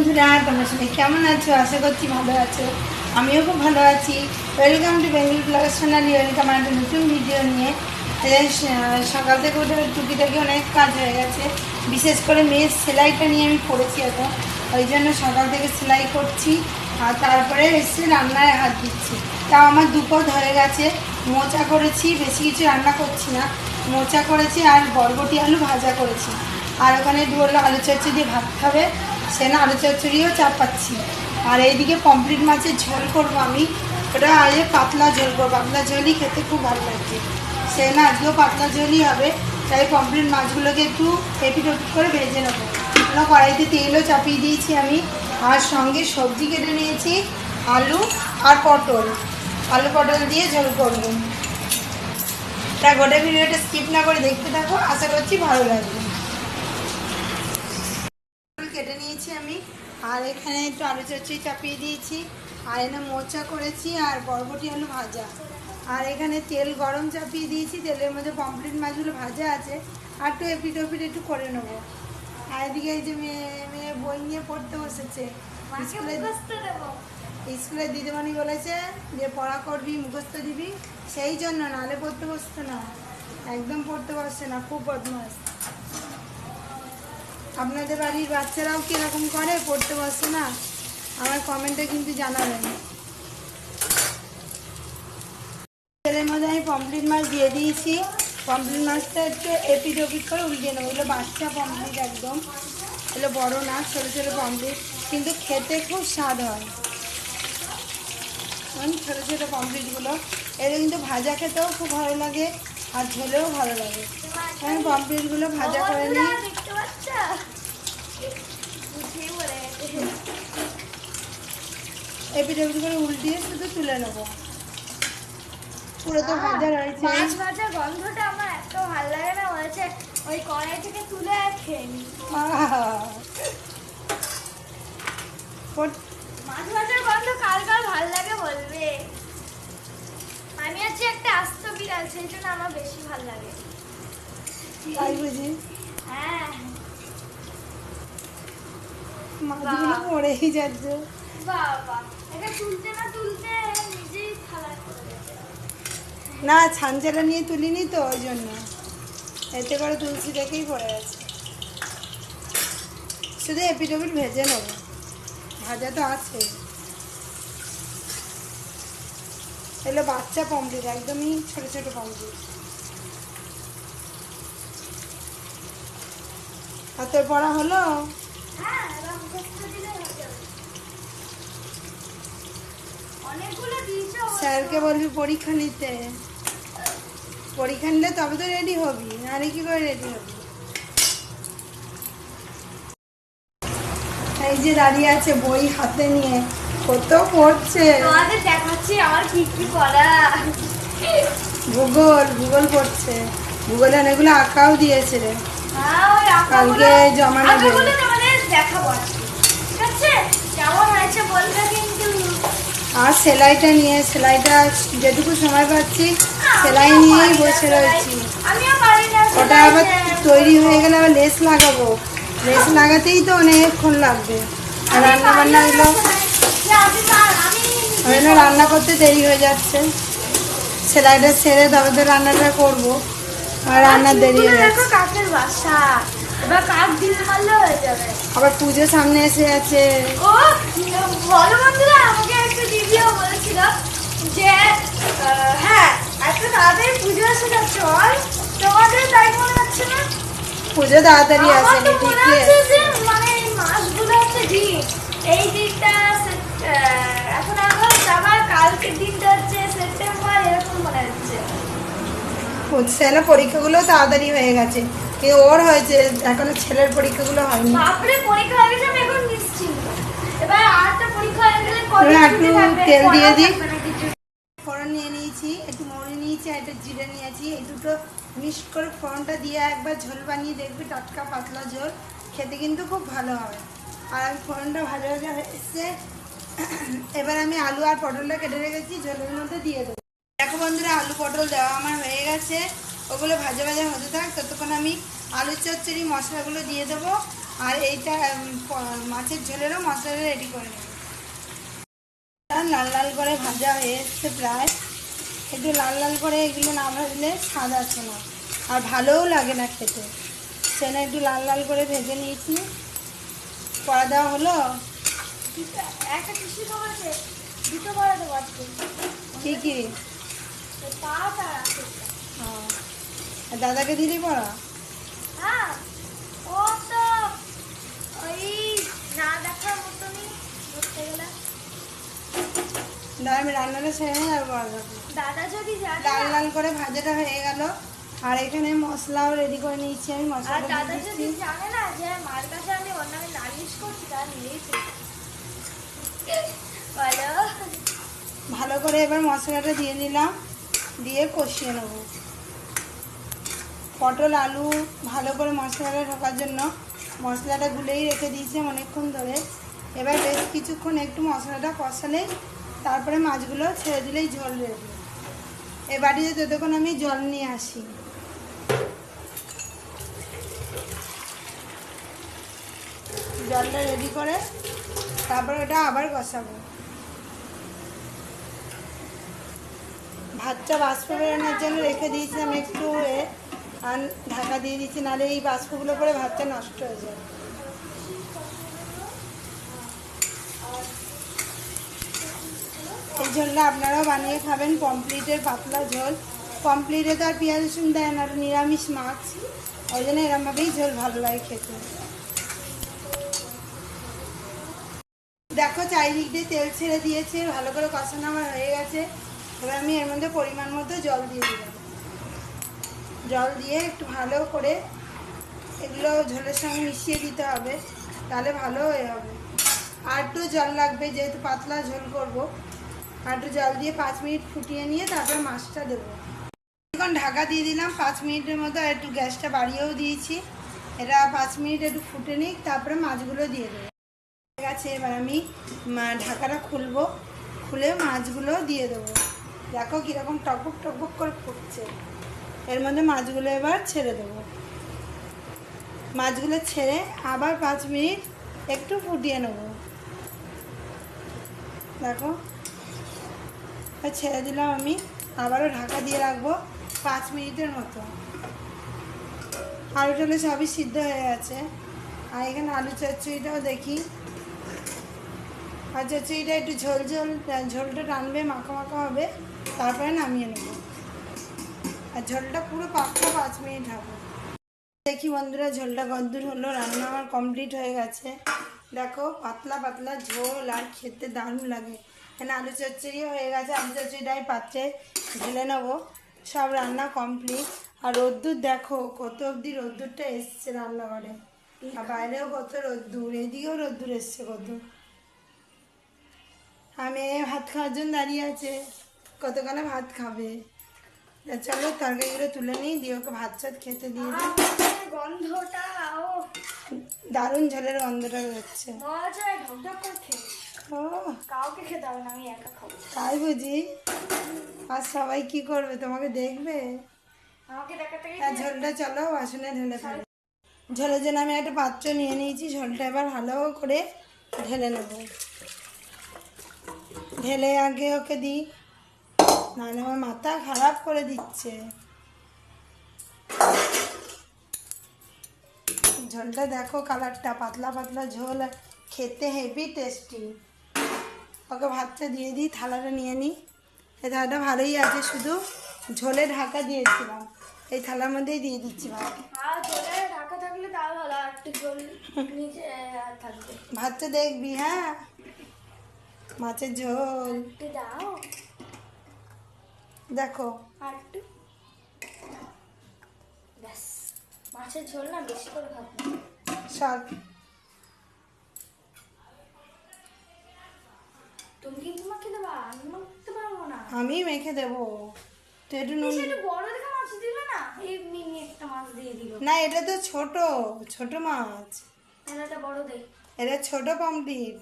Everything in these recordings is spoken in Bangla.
বন্ধুরা, তোমরা সবাই কেমন আছো? আশা করছি ভালো আছো। আমিও খুব ভালো আছি। Welcome to Bengal blog Sonali welcome একটা নতুন ভিডিও নিয়ে। সকাল থেকে উঠে টুকিটাকি অনেক কাজ হয়ে গেছে। বিশেষ করে মেয়ের সেলাইটা নিয়ে আমি পড়েছি এখন। ওই জন্য সকাল থেকে সেলাই করছি, আর তারপরে এসে রান্নায় হাত দিচ্ছি। তাও আমার দুপদ হয়ে গেছে। মোচা করেছি, বেশি কিছু রান্না করছি না। মোচা করেছি আর বরবটি আলু ভাজা করেছি। আর ওখানে বলল আলু চচ্চড়ি দিয়ে ভাত খাবে। সে না আলু চচ্চড়িও চাপাচ্ছি আর এইদিকে পমফ্রিট মাছের ঝোল করব আমি। ওটা আজ পাতলা ঝোল করব। পাতলা ঝোলই খেতে খুব ভালো লাগছে সে না আজকেও পাতলা ঝোলই হবে। তাই পমফ্রিট মাছগুলোকে একটু এপিট ওপিট করে ভেজে নেব। ওটা কড়াইতে তেলও চাপিয়ে দিয়েছি আমি। আর সঙ্গে সবজি কেটে নিয়েছি, আলু আর পটল। আলু পটল দিয়ে ঝোল করব। তা গোটা ভিডিওটা স্কিপ না করে দেখতে থাকো। আশা করছি ভালো লাগবে ফুল নিয়েছি আমি। আর এখানে একটু আলু চচ্চড়ি চাপিয়ে দিয়েছি। আর এখানে মোচা করেছি আর বরবটি আলু ভাজা। আর এখানে তেল গরম চাপিয়ে দিয়েছি। তেলের মধ্যে পমফ্রেট মাছগুলো ভাজা আছে। আর একটু এপিট ওপিট একটু করে নেব। আর এদিকে এই যে মেয়ে মেয়ে বই নিয়ে পড়তে বসেছে। স্কুলে স্কুলে দিদিমণি বলেছে যে পড়া করবি মুখস্থ দিবি। সেই জন্য নালে পড়তে বসতো না। একদম পড়তে বসছে না খুব বদমাস আপনাদের বাড়ির বাচ্চারাও কীরকম করে? পড়তে বসে না। আমার কমেন্টে কিন্তু জানাবেন। তেলের মধ্যে আমি পমপ্লেট মাছ দিয়ে দিয়েছি। পমপ্লেট মাছটা একটু এপিট ওপিট করে উল্টিয়ে নেব। এগুলো বাচ্চা পমপ্লেট একদম। এগুলো বড় না, ছোটো ছোটো পমপ্লেট কিন্তু খেতে খুব স্বাদ হয়। ছোটো ছোটো পমপ্লেটগুলো এগুলো কিন্তু ভাজা খেতেও খুব ভালো লাগে আর ঝোলেও ভালো লাগে। আমি পমপ্লেটগুলো ভাজা করে নিই দেখতে পাচ্ছ বুঝেই পড়ে গেছে এপিট ওপিট করে উল্টিয়ে শুধু তুলে নেব। পুরো তো ভাজা রয়েছে। মাছ ভাজা গন্ধটা আমার এত ভালো লাগে না বলছে ওই কড়াই থেকে তুলে আর খেয়ে নি। মাছ ভাজার গন্ধ কার কার ভালো লাগে বলবে? আমি হচ্ছে একটা আস্ত বিড়াল সেই জন্য আমার বেশি ভালো লাগে। তাই বুঝি? হ্যাঁ। মাছগুলো পড়েই যাচ্ছে। বাবা এটা তুলতে না তুলতে নিজেই না নিয়ে তুলিনি তো ওই জন্য। এতে করে তুলসী দেখেই পড়ে গেছে। শুধু এপিট ওপিট ভেজে নেব। ভাজা তো আছে। এগুলো বাচ্চা পমপ্লেট একদমই ছোট ছোট পমপ্লেট হাতের পড়া হলো? হ্যাঁ এবার মুখস্থ দিলে হয়ে যাবে অনেকগুলো দিয়েছে অবশ্য। স্যারকে বলবি পরীক্ষা নিতে। পরীক্ষা নিলে তবে তো রেডি হবি নাহলে কি করে রেডি হবি? এই যে দাঁড়িয়ে আছে বই হাতে নিয়ে কত পড়ছে। দেখাচ্ছি আমার কি কি পড়া। ভূগোল ভূগোল পড়ছে। ভূগোলে অনেকগুলো আঁকাও দিয়েছে রে। হ্যাঁ, কালকে জমা নেবে। দেখাবো ঠিক আছে? কেমন হয়েছে বলবে কিন্তু। আর সেলাইটা নিয়ে, সেলাইটা যেটুকু সময় পাচ্ছি, সেলাই নিয়েই বসে রয়েছি। ওটা আবার তৈরি হয়ে গেলে আবার লেস লাগাবো। লেস লাগাতেই তো অনেকক্ষণ লাগবে। রান্না বান্না ওই জন্য রান্না করতে দেরি হয়ে যাচ্ছে। সেলাইটা সেরে তবে তো রান্নাটা করব। আর রান্নার দেরি হয়ে যাচ্ছে। হয়ে আবার পুজো সামনে এসে আছে। ও বলো বন্ধুরা আমাকে একটা দিদিও বলেছিল যে হ্যাঁ তাড়াতাড়ি পুজো এসে যাচ্ছে বল। তোমাদের তাই মনে হচ্ছে না? পুজো তাড়াতাড়ি ঠিকই হচ্ছে যে মানে মাসগুলো হচ্ছে দিন। এই দিনটা এখন আগস্ট আবার কালকের দিনটা হচ্ছে সেপ্টেম্বর এরকম মনে হচ্ছে। পরীক্ষাগুলো তাড়াতাড়ি হয়ে গেছে। কিন্তু ওর হয়েছে এখনও ছেলের পরীক্ষাগুলো হয়নি। বাপরে পরীক্ষা হয়ে গেছে আমি এখন নিশ্চিন্ত। এবার আরেকটা পরীক্ষা হয়ে গেলে একটু? তেল দিয়ে দিই। ফোড়ন নিয়ে নিয়েছি একটু মৌরি নিয়েছি আর একটু জিরে নিয়েছি। এই দুটো মিক্সড করে ফোড়নটা দিয়ে একবার ঝোল বানিয়ে দেখবি টাটকা পাতলা ঝোল। খেতে কিন্তু খুব ভালো হবে। আর আমি ফোড়নটা ভাজা ভাজা হয়ে এবার আমি আলু আর পটলটা কেটে রেখেছি ঝোলের মধ্যে দিয়ে দেবো। দেখো বন্ধুরা আলু পটল দেওয়া আমার হয়ে গেছে। ওগুলো ভাজা ভাজা হতে থাক ততক্ষণ আমি আলু চচ্চড়ি মশলাগুলো দিয়ে দেবো আর এইটা মাছের ঝোলেরও মশলাটা রেডি করে নেব। লাল লাল করে ভাজা হয়ে এসছে প্রায়। একটু লাল লাল করে এগুলো না ভাজলে স্বাদ আছে না আর ভালোও লাগে না খেতে। সেটা একটু লাল লাল করে ভেজে নিয়েছি। কড়া দেওয়া হলো? একটা কৃষি আছে দুটো করে দেবো আজকে। কি কি? দাদাকে দিলি পড়া হ্যাঁ ও তো ওই না দেখার মতনই ধরতে গেলে। দাদা আমি রান্নাটা সেরে দাদা যদি লাল করে ভাজাটা হয়ে গেল। আর এখানে মশলাও রেডি করে নিয়েছি আমি আর দাদা যদি জানে না যে মার কাছে আমি ওর নামে নালিশ করছি তা ভালো করে এবার মশলাটা দিয়ে দিলাম দিয়ে কষিয়ে নেব। পটল, আলু ভালো করে মশলাটা ঢোকার জন্য মশলাটা গুলেই রেখে দিয়েছিলাম অনেকক্ষণ ধরে। এবার বেশ কিছুক্ষণ একটু মশলাটা কষালেই তারপরে মাছগুলো ছেড়ে দিলেই ঝোল রেডি এ বাড়িতে ততক্ষণ আমি জল নিয়ে আসি। জলটা রেডি করে তারপরে ওটা আবার কষাবো। ভাতটা বাষ্প বেরোনোর জন্য রেখে দিয়েছিলাম একটু আর ঢাকা দিয়ে দিচ্ছি নাহলে এই বাষ্পগুলো করে ভাতটা নষ্ট হয়ে যায়। এই ঝোলটা আপনারাও বানিয়ে খাবেন পমপ্লিটের পাতলা ঝোল। পমপ্লিটে তো আর পেঁয়াজ, রসুন দেয় না নিরামিষ মাছ। ওই জন্য এরমভাবেই ঝোল ভালো লাগে খেতে। দেখো, চারিদিক দিয়ে তেল ছেড়ে দিয়েছে, ভালো করে কষানো আমার হয়ে গেছে। এবার আমি এর মধ্যে পরিমাণ মতো জল দিয়ে দিলাম। জল দিয়ে একটু ভালো করে এগুলো ঝোলের সঙ্গে মিশিয়ে দিতে হবে, তাহলে ভালো হয়ে হবে একটু জল লাগবে, যেহেতু পাতলা ঝোল করব একটু জল দিয়ে পাঁচ মিনিট ফুটিয়ে নিয়ে তারপরে মাছটা দেবো। এখন ঢাকা দিয়ে দিলাম, পাঁচ মিনিটের মতো একটু গ্যাসটা বাড়িয়েও দিয়েছি। এটা পাঁচ মিনিট একটু ফুটে নিক, তারপরে মাছগুলো দিয়ে দেবো। ঠিক আছে এবার আমি ঢাকাটা খুলবো, খুলে মাছগুলো দিয়ে দেবো। দেখো কীরকম টকবক টকবক করে ফুটছে। এর মধ্যে মাছগুলো এবার ছেড়ে দেবো। মাছগুলো ছেড়ে আবার পাঁচ মিনিট একটু ফুটিয়ে নেব। দেখো ছেড়ে দিলাম আমি। আবারও ঢাকা দিয়ে রাখব পাঁচ মিনিটের মতো। আলু টালু সবই সিদ্ধ হয়ে গেছে। আর এখানে আলু চচ্চড়িটাও দেখি। আর চচ্চড়িটা একটু ঝোল ঝোল, ঝোলটা টানবে, মাখা মাখা হবে, তারপরে নামিয়ে নেব। আর ঝোলটা পুরো পাক্কা পাঁচ মিনিট হবে। দেখি বন্ধুরা, ঝোলটা কদ্দূর হলো? রান্না আমার কমপ্লিট হয়ে গেছে। দেখো, পাতলা পাতলা ঝোল আর খেতে দারুণ লাগে। এখানে আলু চচ্চড়িও হয়ে গেছে, আলু চচ্চড়িটাই পাত্রে ঢেলে নেব। সব রান্না কমপ্লিট আর রোদ্দুর দেখো, কত অবধি রোদ্দুরটা এসছে রান্নাঘরে। আর বাইরেও কত রোদ্দুর, এদিকেও রোদ্দুর এসছে কত। আমি ভাত খাওয়ার জন্য দাঁড়িয়ে আছে। কতক্ষণে ভাত খাবে? চলো তরকারিগুলো তুলে নিই দিয়ে ওকে ভাত চাত খেতে দিয়ে দিই। গন্ধটা দারুণ ঝোলের গন্ধটা রয়েছে কাউকে খেতে হবে না আমি একা খাব। তাই বুঝি? আর সবাই কি করবে তোমাকে দেখবে? আমাকে দেখাতে ঝোলটা চলো বাসনে ঢেলে ফেলো। ঝোলের জন্য আমি একটা পাত্র নিয়ে নিয়েছি ঝোলটা এবার ভালো করে ঢেলে নেব। ঢেলে আগে ওকে দিই। নাহলে আমার মাথা খারাপ করে দিচ্ছে। ঝোলটা দেখো কালারটা পাতলা পাতলা ঝোল খেতে হেভি টেস্টি ওকে ভাতটা দিয়ে দিই থালাটা নিয়ে নিই। এই থালাটা ভালোই আছে শুধু ঝোলে ঢাকা দিয়েছিলাম। এই থালার মধ্যেই দিয়ে দিচ্ছি ভাত। আর জলে ঢাকা থাকলে তাও ভালো আর একটু জল নিচে আর থাকবে। ভাতটা দেখবি হ্যাঁ? মাছের ঝোল। একটু দাও। দেখো। আর একটু ব্যাস। মাছের ঝোল না বেশি করে সব তুমি কিন্তু মাকে দেবা আমি মাখতে পারব না। আমি মেখে দেবো। তো একটু নুন বড় দেখে মাছ দিলে না এই মিনি একটা মাছ দিয়ে দিল। না এটা তো ছোট ছোট মাছ। একটা বড় দেই এটা ছোট পমপ্লিট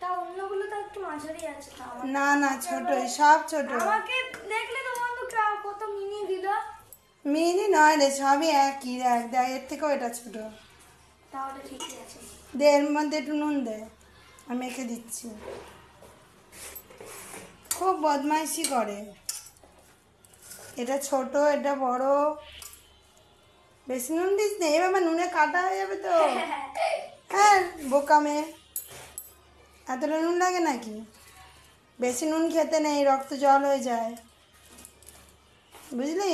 তা অন্যগুলো তো একটু মাঝারি আছে না না ছোট সব ছোট। আমাকে দেখলে তো বন্ধু কত মিনি দিল। মিনি নয় রে সবই একই দেখ দেখ এর থেকেও এটা ছোট। তাহলে ঠিকই আছে। দে এর মধ্যে একটু নুন দে আমি মেখে দিচ্ছি। খুব বদমাইশি করে। এটা ছোট এটা বড়। বেশি নুন দিস না এ বাবা নুনে কাটা হয়ে যাবে তো। হ্যাঁ বোকা মেয়ে। এতটা নুন লাগে নাকি? বেশি নুন খেতে নেই, রক্ত জল হয়ে যায়। বুঝলি?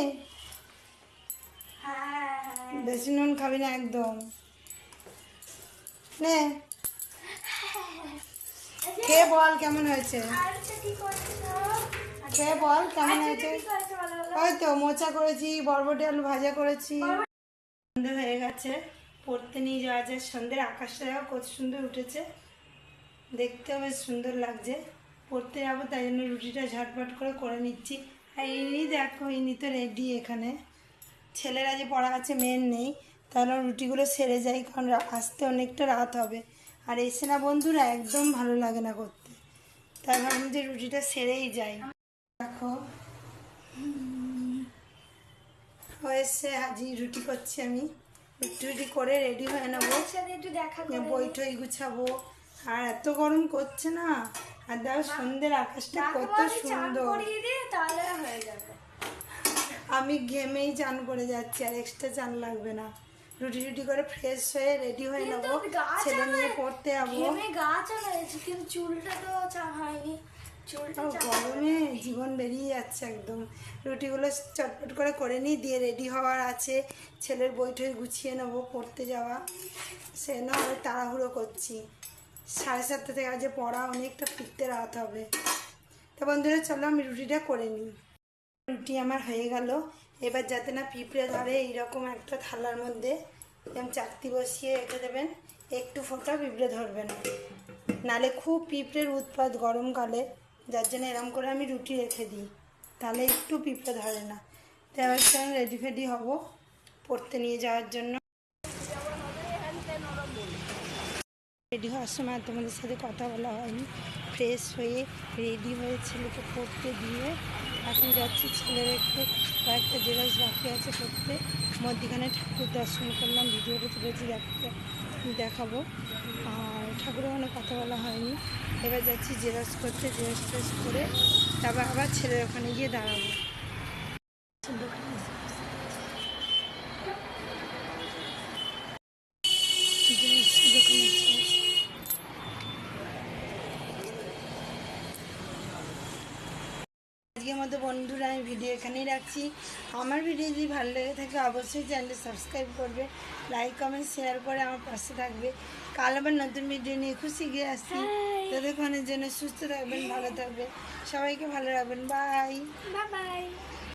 বেশি নুন খাবি না একদম। নে। খেয়ে বল কেমন হয়েছে? খেয়ে বল কেমন হয়েছে? ওই তো মোচা করেছি, বরবটি আলু ভাজা করেছি। সন্ধে হয়ে গেছে, পড়তে নিয়ে যাওয়া যায় সন্ধ্যের আকাশটা কত সুন্দর উঠেছে। দেখতেও বেশ সুন্দর লাগছে। পড়তে যাব তাই জন্য রুটিটা ঝটপট করে করে নিচ্ছি। আর ইনি দেখো ইনি তো রেডি এখানে। ছেলেরা যে পড়া আছে মেন নেই তাহলে রুটিগুলো সেরে যায় কারণ আসতে অনেকটা রাত হবে। আর এসে না বন্ধুরা একদম ভালো লাগে না করতে। তাই ভাবলাম যে রুটিটা সেরেই যাই। দেখো। হয়েছে আজই রুটি করছি আমি। রুটি রুটি করে রেডি হয়ে নেব বই টই গুছাবো। আর এত গরম করছে না। আর দেখো সন্ধ্যের আকাশটা কত সুন্দর। আমি ঘেমেই চান করে যাচ্ছি আর এক্সট্রা চান লাগবে না। রুটি রুটি করে ফ্রেশ হয়ে রেডি হয়ে নেব ছেলে নিয়ে পড়তে যাব। কিন্তু চুলটা তো হয়নি। চুলটা গরমে জীবন বেরিয়ে যাচ্ছে একদম। রুটিগুলো চটপট করে করে নিই দিয়ে রেডি হওয়ার আছে। ছেলের বই গুছিয়ে নেব পড়তে যাওয়া। সে না তাড়াহুড়ো করছি। সাড়ে সাতটা থেকে আজ পড়া, অনেকটা ফিরতে রাত হবে। তো বন্ধুরা, চলো আমি রুটিটা করে নিই। রুটি আমার হয়ে গেল। এবার যাতে না পিঁপড়ে ধরে এইরকম একটা থালার মধ্যে যেমন চাকতি বসিয়ে রেখে দেবেন, একটু ফোঁটা পিঁপড়ে ধরবে না নালে খুব পিঁপড়ের উৎপাত গরমকালে, যার জন্য এরকম করে আমি রুটি রেখে দিই। তাহলে একটু পিঁপড়ে ধরে না। তো এবার রেডি ফেডি হব, পড়তে নিয়ে যাওয়ার জন্য। রেডি হওয়ার সময় তোমাদের সাথে কথা বলা হয়নি। ফ্রেশ হয়ে রেডি হয়ে ছেলেকে পড়তে দিয়ে এখন যাচ্ছি ছেলের একটু কয়েকটা জেরক্স বাকি আছে করতে মধ্যিখানে ঠাকুর দর্শন করলাম ভিডিওটা তুলেছি দেখাবো। আর ঠাকুরের ওখানে কথা বলা হয়নি। এবার যাচ্ছি জেরক্স করতে, জেরক্স টেরক্স করে তারপর আবার ছেলের ওখানে গিয়ে দাঁড়াবো। দোকানে এসে বসে। জেরক্স দোকানে এসে বসে। আজকের মতো বন্ধুরা আমি ভিডিও এখানেই রাখছি। আমার ভিডিও যদি ভালো লেগে থাকে অবশ্যই চ্যানেলটা সাবস্ক্রাইব করবে লাইক কমেন্ট শেয়ার করে আমার পাশে থাকবে। কাল আবার নতুন ভিডিও নিয়ে খুশি গিয়ে আসছি. ততক্ষণের জন্য সুস্থ থাকবেন ভালো থাকবে সবাইকে ভালো রাখবেন। Bye bye